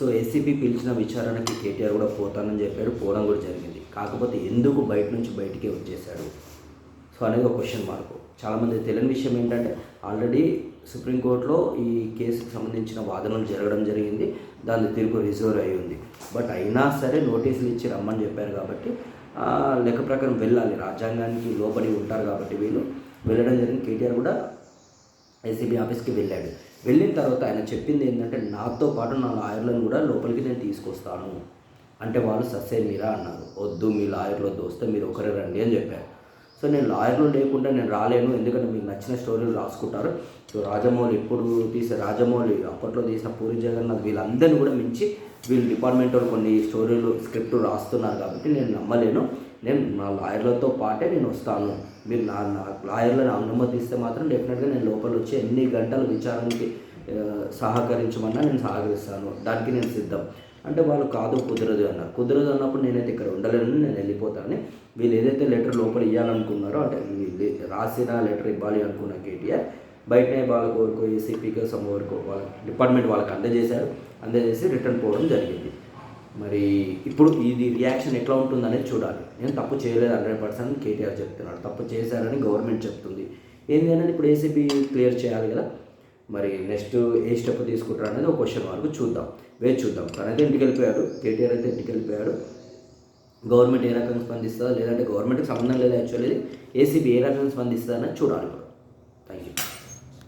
So SCP పిలిచిన విచారణకి కేటీఆర్ కూడా పోతానని చెప్పాడు. పోవడం కూడా జరిగింది. కాకపోతే ఎందుకు బయట నుంచి బయటికే వచ్చేసాడు సో అనేది ఒక క్వశ్చన్ మార్క్ చాలామంది తెలియని విషయం ఏంటంటే ఆల్రెడీ సుప్రీంకోర్టులో ఈ కేసుకు సంబంధించిన వాదనలు జరగడం జరిగింది. దాని తీర్పు రిజర్వ్ అయి ఉంది. బట్ అయినా సరే నోటీసులు ఇచ్చి రమ్మని చెప్పారు కాబట్టి ఆ, లెక్క ప్రకారం వెళ్ళాలి. రాజ్యాంగానికి లోబడి ఉంటారు కాబట్టి వీళ్ళు. వెళ్ళడం జరిగింది. కేటీఆర్ కూడా ఏసీబీ ఆఫీస్కి వెళ్ళాడు. వెళ్ళిన తర్వాత ఆయన చెప్పింది ఏంటంటే నాతో పాటు నా లాయర్లను కూడా లోపలికి నేను తీసుకొస్తాను. అంటే వాళ్ళు సస్సే మీరా? అన్నారు. వద్దు మీ లాయర్లు వద్దు వస్తే మీరు ఒకరే రండి అని చెప్పారు. సో నేను లాయర్లు లేకుండా నేను రాలేను. ఎందుకంటే మీకు నచ్చిన స్టోరీలు రాసుకుంటారు. సో రాజమౌళి ఇప్పుడు తీసే రాజమౌళి అప్పట్లో తీసిన పూరి జగన్నాథ్ వీళ్ళందరినీ కూడా మించి వీళ్ళు డిపార్ట్మెంట్ వాళ్ళు కొన్ని స్టోరీలు స్క్రిప్ట్ రాస్తున్నారు కాబట్టి నేను నమ్మలేను. నేను నా లాయర్లతో పాటే నేను వస్తాను. మీరు నా నా లాయర్లను అనుమతిస్తే మాత్రం డెఫినెట్గా నేను లోపల వచ్చి ఎన్ని గంటల విచారణకి సహకరించమన్నా నేను సహకరిస్తాను. దానికి నేను సిద్ధం. అంటే వాళ్ళు కాదు కుదరదు అన్నారు కుదరదు అన్నప్పుడు నేనైతే ఇక్కడ ఉండలేను. నేను వెళ్ళిపోతాను వీళ్ళు ఏదైతే లెటర్ లోపల ఇవ్వాలనుకున్నారో అంటే వీళ్ళు రాసిన లెటర్ ఇవ్వాలి అనుకున్న కేటీఆర్ బయటనే వాళ్ళకు వరకు ఏసీపీకి సమ వరకు వాళ్ళ డిపార్ట్మెంట్ వాళ్ళకి అందజేశారు. అందజేసి రిటర్న్ పోవడం జరిగింది. మరి ఇప్పుడు ఇది రియాక్షన్ ఎట్లా ఉంటుంది అనేది చూడాలి. నేను తప్పు చేయలేదు హండ్రెడ్ పర్సెంట్ కేటీఆర్ చెప్తున్నాడు. తప్పు చేశారని గవర్నమెంట్ చెప్తుంది. ఏంది అనేది ఇప్పుడు ఏసీబీ క్లియర్ చేయాలి కదా. మరి నెక్స్ట్ ఏ స్టెప్ తీసుకుంటారు అనేది ఒక క్వశ్చన్ వరకు చూద్దాం. వేచి చూద్దాం. తనైతే ఇంటికి వెళ్ళిపోయాడు. కేటీఆర్ అయితే ఇంటికి వెళ్ళిపోయాడు. గవర్నమెంట్ ఏ రకంగా స్పందిస్తుందో లేదంటే గవర్నమెంట్కి సంబంధం లేదు యాక్చువల్లీ ఏసీబీ ఏ రకంగా స్పందిస్తుందో అనేది చూడాలి ఇప్పుడు. Thank you